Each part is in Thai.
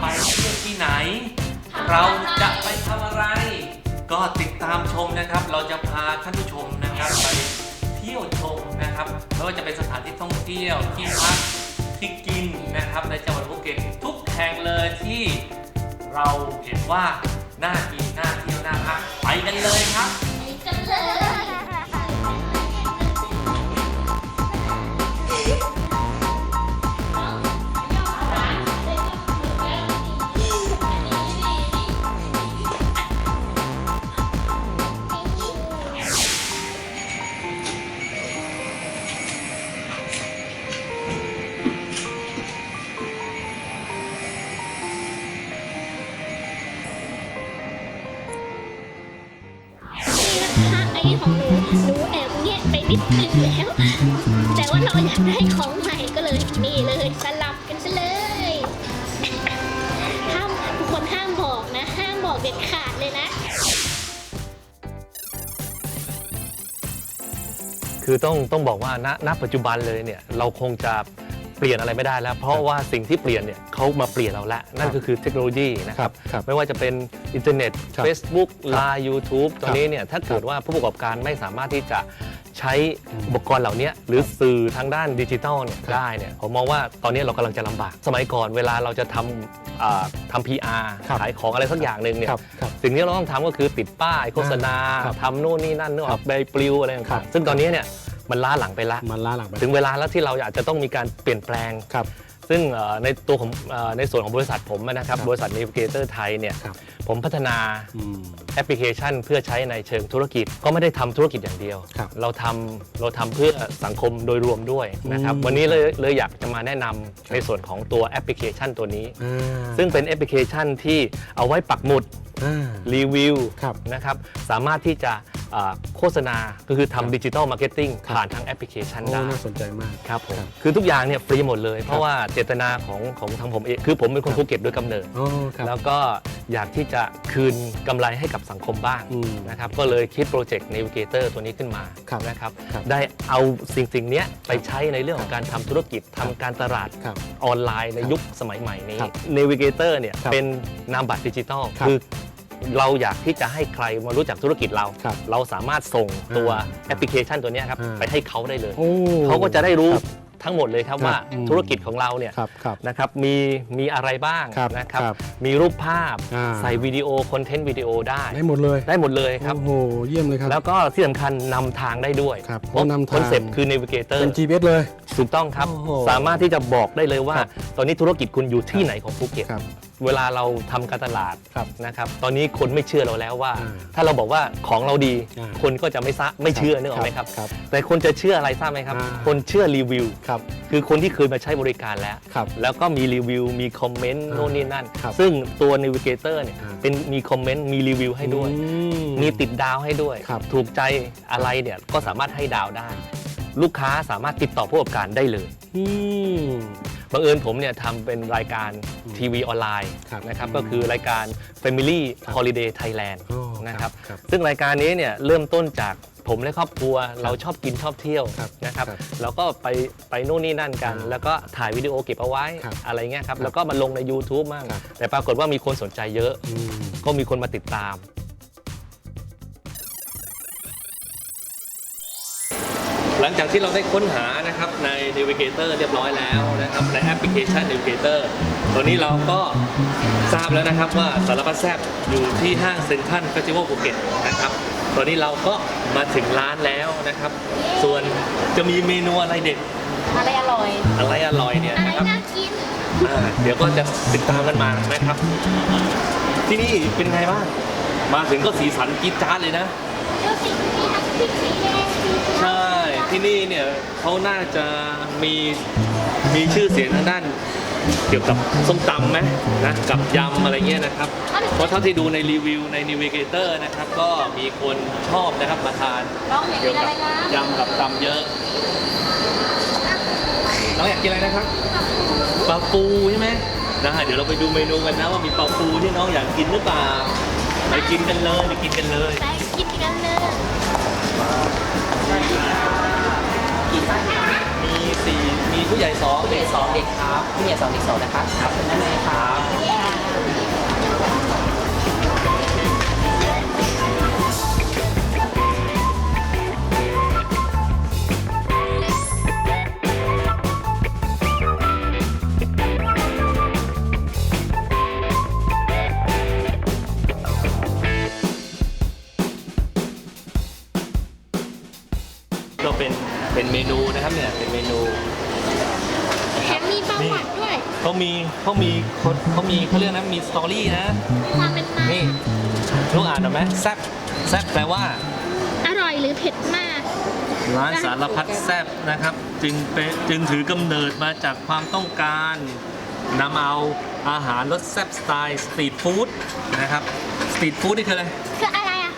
ไปเที่ยวที่ไหน เราจะไปทำอะไร ก็ติดตามชมนะครับ เราจะพาท่านผู้ชมนะครับไปเที่ยวชมนะครับไม่ว่าจะเป็นสถานที่ท่องเที่ยวที่พักที่กินนะครับ ในจังหวัดภูเก็ตทุกแห่งเลยที่เราเห็นว่าน่ากินน่าเที่ยวน่าพักไปกันเลยครับ ไปกันเลย นะคะไอ้ของหนูหนูแอบแงะไปนิดนึงแล้ว แต่ว่าเราอยากได้ของใหม่ก็เลยนี่เลยสลับกันซะเลยห้ามทุกคนห้ามบอกนะ ห้ามบอกเด็ดขาดเลยนะ คือต้องต้องบอกว่าณณปัจจุบันเลยเนี่ยเราคงจะ เปลี่ยนอะไรไม่ได้แล้ว เพราะว่าสิ่งที่เปลี่ยนเนี่ยเขามาเปลี่ยนเราแล้วนั่นก็คือเทคโนโลยีนะครับครับไม่ว่าจะเป็นอินเทอร์เน็ตครับ Facebook ครับไลน์ YouTube ตอนนี้เนี่ยถ้าเกิดว่าผู้ประกอบการไม่สามารถที่จะใช้อุปกรณ์เหล่านี้หรือสื่อทางด้านดิจิทัลเนี่ยได้เนี่ยผมมองว่าตอนนี้เรากำลังจะลำบาก สมัยก่อนเวลาเราจะทำอ่าทำ PR ครับขายของอะไรสักอย่างหนึ่งเนี่ยครับครับสิ่งที่เราต้องทำก็คือติดป้ายโฆษณาครับทำนู่นนี่นั่นนึกอครัอบกใบปลิวอะไรครัต่าบงๆซึ่งตอนนี้เนี่ย มันล้าหลังไปละ มันล้าหลังไปถึงเวลาแล้วที่เราอาจจะต้องมีการเปลี่ยนแปลง ครับ ซึ่งเอ่อในตัวของเอ่อในส่วนของบริษัทผมนะครับครับบริษัท Navigator ไทยเนี่ยครับ ผมพัฒนาอืม แอปพลิเคชันเพื่อใช้ในเชิงธุรกิจ ก็ไม่ได้ทำธุรกิจอย่างเดียว ครับเราทำเราทำเพื่อสังคมโดยรวมด้วยนะครับอืม วันนี้เลยเลยอยากจะมาแนะนำในส่วนของตัวแอปพลิเคชันตัวนี้ อ่าซึ่งเป็นแอปพลิเคชันที่เอาไว้ปักหมุด อ่า รีวิวครับนะครับสามารถที่จะอ่าโฆษณาก็คือครับทำดิจิ t a ลมาร์เก็ตติ้งครับผ่านทางแอปพลิเคชันโอ้ได้ น่าสนใจมาก ครับผมครับคือทุกอย่างเนี่ยฟรีหมดเลย เพคราะรับว่าเจตนาของของทางผมเองคือผมเป็นคนครับภูเก็ตโดยกำเนิด โอ้ครับ แล้วก็อยากที่จะคืนกำไรให้กับสังคมบ้างอืมนะครับก็เลยคิดโปรเจกต์ Navigator ตัวนี้ขึ้นมาครับนะครับครับได้เอาสิ่งสิ่งเนี้ยไปใช้ในเรื่องของการทำธุรกิจทำการตลาดครับออนไลน์ในครับยุคสมัยใหม่นี้ ครับ Navigator เนี่ยครับเป็นนามบัตรดิจิทัลครับคือ เราอยากที่จะให้ใครมารู้จักธุรกิจเรา ครับเราสามารถส่งตัวอ่าแอปพลิเคชันตัวเนี้ยครับอ่า ไปให้เขาได้เลย โอ้ เขาก็จะได้รู้ครับทั้งหมดเลยครับครับว่าอืม ธุรกิจของเราเนี่ยครับครับ นะครับมีมีอะไรบ้างครับนะครับ ครับมีรูปภาพอ่า ใส่วิดีโอคอนเทนต์วิดีโอได้ ได้หมดเลยได้หมดเลยครับ โอ้โหเยี่ยมเลยครับ แล้วก็ที่สำคัญนำทางได้ด้วยครับเพราะโอ้นำทาง คอนเซ็ปต์คือ Navigator เป็น GPS เลย ถูกต้องครับ โอ้โหสามารถที่จะบอกได้เลยว่า ครับ ตอนนี้ธุรกิจคุณอยู่ที่ไหนของภูเก็ต ครับ เวลาเราทำการตลาดครับนะครับตอนนี้คนไม่เชื่อเราแล้วว่าอ่าถ้าเราบอกว่าของเราดี อ่าคนก็จะไม่ซะไม่เชื่อนึกออกไหมครับครับแต่คนจะเชื่ออะไรทราบไหมครับ อ่า คนเชื่อรีวิว ครับ คือคนที่เคยมาใช้บริการแล้ว ครับ แล้วก็มีรีวิว มีคอมเมนต์อ่าโน่นนี่นั่น ครับซึ่งตัว Navigator เนี่ยอ่า เป็นมีคอมเมนต์มีรีวิวให้ด้วย อื มีติดดาวให้ด้วย ครับถูกใจอะไรเนี่ยก็สามารถให้ดาวได้ ลูกค้าสามารถติดต่อผู้ประกอบการได้เลยอืม บังเอิญผมเนี่ยทำเป็นรายการทีวีออนไลน์ครับนะครับอืมก็คือรายการ Family ครับ Holiday Thailand โอ้นะครับครับซึ่งรายการนี้เนี่ยเริ่มต้นจากผมและครอบครัวเราชอบกินชอบเที่ยวครับนะครับครับเราก็ไปไปนู่นนี่นั่นกันอ่าแล้วก็ถ่ายวิดีโอเก็บเอาไว้ครับอะไรเงี้ยครับครับแล้วก็มาลงใน YouTube มั่งครับแต่ปรากฏว่ามีคนสนใจเยอะอืมก็มีคนมาติดตาม ลังจากที่เราได้ค้นหานะครับใน Navigator เรียบร้อยแล้วนะครับในแอปพลิเคชัน Navigator ตอนนี้เราก็ทราบแล้วนะครับว่าสารพัดแซบอยู่ที่ห้างเซ็นทรัลเฟสติวัลภูเก็ตนะครับตอนนี้เราก็มาถึงร้านแล้วนะครับ ส่วนจะมีเมนูอะไรเด็ด อะไรอร่อย อะไรอร่อยเนี่ยอะไรนะครับน่ากิน อ่าเดี๋ยวก็จะติดตามกันมานะครับ ที่นี่เป็นไงบ้าง มาถึงก็สีสันกรี๊ดจ๊าดเลยนะ ดูสิมีทั้งพริกสีแดงสีเขียวใช่ ที่นี่เนี่ยเขาน่าจะมีมีชื่อเสียงทางด้าน เกี่ยวกับส้มตำไหมนะกับยำอะไรเงี้ยนะครับ เพราะเท่าที่ดูในรีวิวใน Navigator นะครับ ก็มีคนชอบนะครับมาทานน้องอยากเกี่กิยวนอะกัไรบนะยำกับตำเยอะน้องอยากกินอะไรนะครับปลาปูใช่ไหมได้เดี๋ยวเราไปดูเมนูกันนะว่ามีปลาปูที่น้องอยากกินหรือเปล่าไปกินกันเลยไปกินกันเลยไปกินกันเลย มีสี่มีผู้ใหญ่สองผู้ใหญ่สองเด็กครับผู้ใหญ่สองเด็กสองนะครับครับนั่นเลยครับ เขามีคนเขามีเขาเรียกนะมีสตอรี่นะความเป็นมานี่ลูกอ่านหน่อยไหมแซบแซบแปลว่า อร่อยหรือเผ็ดมาก ร้านสารพัดแซบนะครับ จึงเป็นจึงถือกำเนิดมาจากความต้องการนำเอาอาหารรสแซบสไตล์สตรีทฟู้ดนะครับสตรีทฟู้ดนี่คืออะไรคืออะไรอะ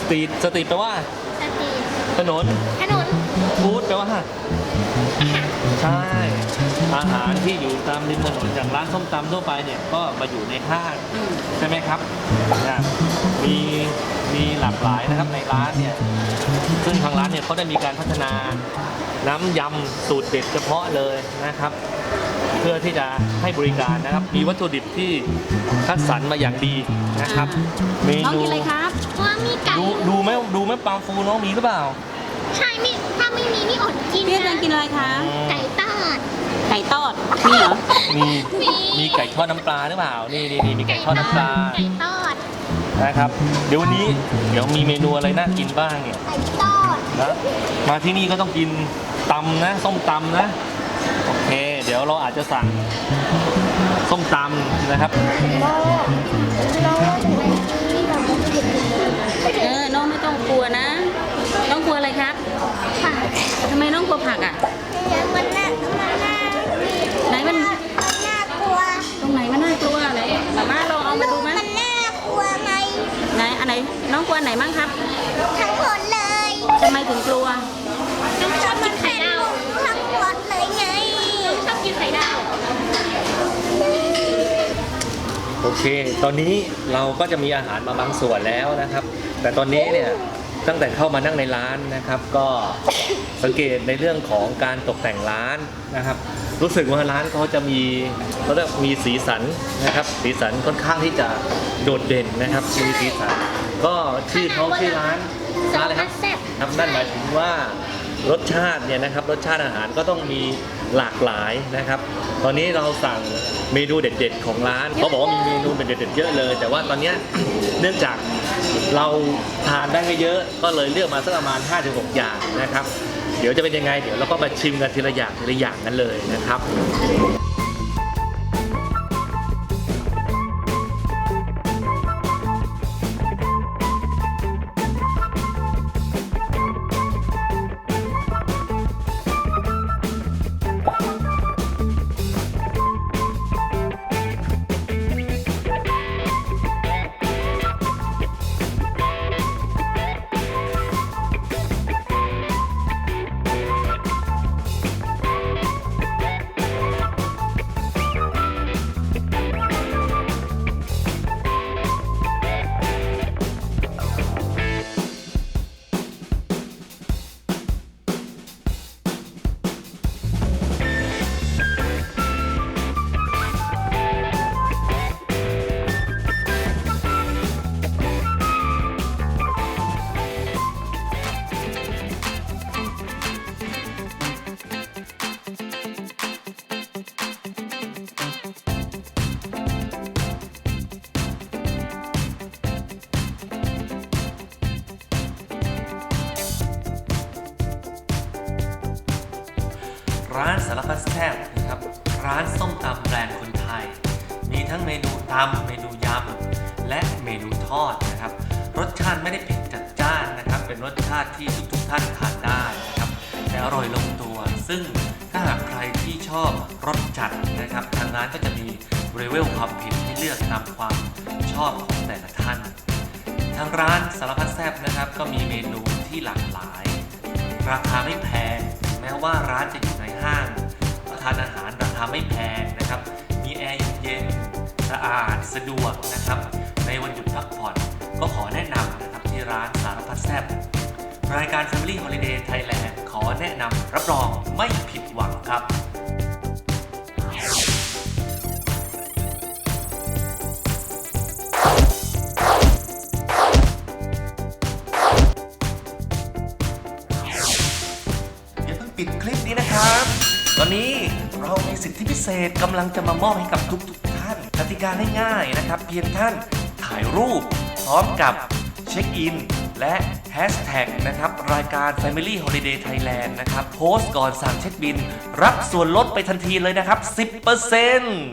สตรีทสตรีทแปลว่าสตรีทถนนถนน ฟู้ดแปลว่าอาหารใช่ อาหารที่อยู่ตามริมถนนอย่างร้านส้มตำทั่วไปเนี่ยก็มาอยู่ในห้างใช่ไหมครับนะมีมีหลากหลายนะครับในร้านเนี่ยซึ่งทางร้านเนี่ยเขาได้มีการพัฒนาน้ำยำสูตรเด็ดเฉพาะเลยนะครับ เพื่อที่จะให้บริการนะครับ มีวัตถุดิบที่คัดสรรมาอย่างดีนะครับเมน้องนูกินอะไรครับ ว่ามีไก่ ดูดูไหมดูไหมปลาฟูน้องมีหรือเปล่า ใช่มีถ้าไม่มีนี่อดกินพี่เดือนนะกินอะไรคะ ไก่ตาดไก่ทอดมีเหรอมีมีมีไก่ทอดน้ำปลาหรือเปล่า นี่นี่นี่มีไก่ทอดน้ำปลา ไก่ทอดนะครับ เดี๋ยววันนี้เดี๋ยวมีเมนูอะไรน่ากินบ้างเนี่ยไก่ทอดนะมาที่นี่ก็ต้องกินตำนะ ส้มตำนะ โอเค เดี๋ยวเราอาจจะสั่งส้มตำนะครับ เออ น้องไม่ต้องกลัวนะ น้องกลัวอะไรครับ ผัก ทำไมน้อง กลัวผักอะมันน่ามันน่าไหนมันน่ากลัว ตรงไหนมันน่ากลัวไหนมาม่าลองเอามาดูไหมมันน่ากลัวไหมไหนอันไหนน้องกลัวอันไหนบ้างครับ ทั้งหมดเลยทำไมถึงกลัวน้องชอบกินไข่ดาวทั้งหมดเลยไงน้องชอบกินไข่ดาวโอเค ตอนนี้เราก็จะมีอาหารมาบางส่วนแล้วนะครับ แต่ตอนนี้เนี่ย ตั้งแต่เข้ามานั่งในร้านนะครับ ก็สังเกตในเรื่องของการตกแต่งร้านนะครับ รู้สึกว่าร้านเขาจะมีเขาเรียกมีสีสันนะครับ สีสันค่อนข้างที่จะโดดเด่นนะครับ มีสีสัน ก็ชื่อเขาชื่อร้านร้านอะไรครับแซ่บครับนั่นหมายถึงว่ารสชาติเนี่ยนะครับรสชาติอาหารก็ต้องมีหลากหลายนะครับ ตอนนี้เราสั่งเมนูเด็ด ๆ ของร้านเขาบอกว่ามีเมนูเด็ดๆเยอะเลย แต่ว่าตอนเนี้ยเนื่องจาก เราทานได้ไม่เยอะก็เลยเลือกมาสักประมาณ 5-6 อย่างนะครับ เดี๋ยวจะเป็นยังไง เดี๋ยวเราก็มาชิมกันทีละอย่างทีละอย่างกันเลยนะครับ ร้านสารพัดแซ่บนะครับ ร้านส้มตำแบรนด์คนไทย มีทั้งเมนูตำเมนูยำและเมนูทอดนะครับ รสชาติไม่ได้เผ็ดจัดจ้านนะครับ เป็นรสชาติที่ทุกๆท่านทานได้นะครับแต่อร่อยลงตัว ซึ่งถ้าหากใครที่ชอบรสจัดนะครับทางร้านก็จะมีเลเวลความเผ็ดให้เลือกตามความชอบของแต่ละท่าน ทางร้านสารพัดแซ่บนะครับ ก็มีเมนูที่หลากหลาย ราคาไม่แพง แม้ว่าร้านจะอยู่ในห้างทานอาหารราคาไม่แพงนะครับ มีแอร์เย็นๆสะอาดสะดวกนะครับ ในวันหยุดพักผ่อนก็ขอแนะนำนะครับที่ร้านสารพัดแซ่บรายการ Family Holiday Thailand ขอแนะนำรับรองไม่ผิดหวังครับ ปิดคลิปนี้นะครับ ตอนนี้เรามีสิทธิพิเศษกำลังจะมามอบให้กับทุกๆท่านกติกาง่ายๆนะครับ เพียงท่านถ่ายรูป พร้อมกับเช็คอิน และแฮชแท็กนะครับ รายการ Family Holiday Thailand นะครับ โพสต์ก่อนสั่งเช็คบิน รับส่วนลดไปทันทีเลยนะครับ 10%